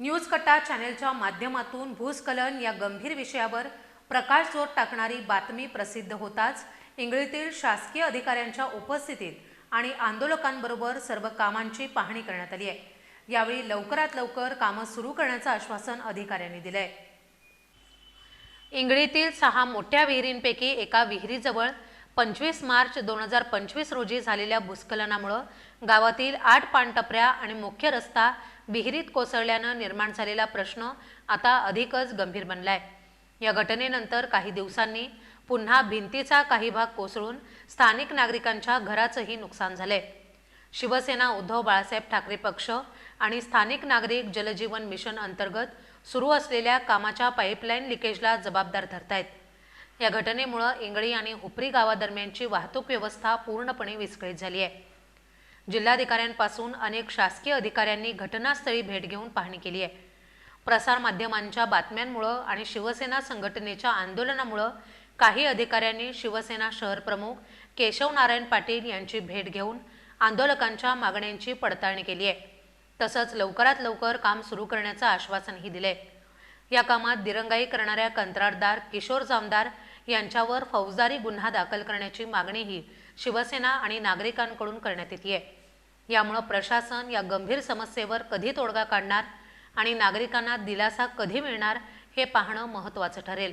News कट्टा चॅनेलच्या माध्यमातून भूस्खलन या गंभीर विषयावर प्रकाशझोत टाकणारी बातमी प्रसिद्ध होताच. इंगळीतील शासकीय अधिकाऱ्यांच्या उपस्थितीत आणि आंदोलकांबरोबर सर्व कामांची पाहणी करण्यात आली आहे. यावेळी लवकरात लवकर कामं सुरू करण्याचं आश्वासन अधिकाऱ्यांनी दिलं आहे इंगळीतील सहा मोठ्या विहिरींपैकी एका विहिरीजवळ पंचवीस मार्च दोन हजार पंचवीस रोजी झालेल्या भूस्खलनामुळं गावातील आठ पाणटपऱ्या आणि मुख्य रस्ता विहिरीत कोसळल्यानं निर्माण झालेला प्रश्न आता अधिकच गंभीर बनलाय. या घटनेनंतर काही दिवसांनी पुन्हा भिंतीचा काही भाग कोसळून स्थानिक नागरिकांच्या घराचंही नुकसान झालंय. शिवसेना उद्धव बाळासाहेब ठाकरे पक्ष आणि स्थानिक नागरिक जलजीवन मिशन अंतर्गत सुरू असलेल्या कामाच्या पाईपलाईन लिकेजला जबाबदार धरतायत. या घटनेमुळं इंगळी आणि हुपरी गावादरम्यानची वाहतूक व्यवस्था पूर्णपणे विस्कळीत झाली आहे जिल्हाधिकाऱ्यांपासून अनेक शासकीय अधिकाऱ्यांनी घटनास्थळी भेट घेऊन पाहणी केली आहे. प्रसारमाध्यमांच्या बातम्यांमुळं आणि शिवसेना संघटनेच्या आंदोलनामुळं काही अधिकाऱ्यांनी शिवसेना शहर प्रमुख केशव नारायण पाटील यांची भेट घेऊन आंदोलकांच्या मागण्यांची पडताळणी केली आहे. तसंच लवकरात लवकर काम सुरू करण्याचं आश्वासनही दिले या कामात दिरंगाई करणाऱ्या कंत्राटदार किशोर जामदार यांच्यावर फौजदारी गुन्हा दाखल करण्याची मागणीही शिवसेना आणि नागरिकांकडून करण्यात येते यामुळं प्रशासन या गंभीर समस्येवर कधी तोडगा काढणार आणि नागरिकांना दिलासा कधी मिळणार हे पाहणं महत्त्वाचं ठरेल.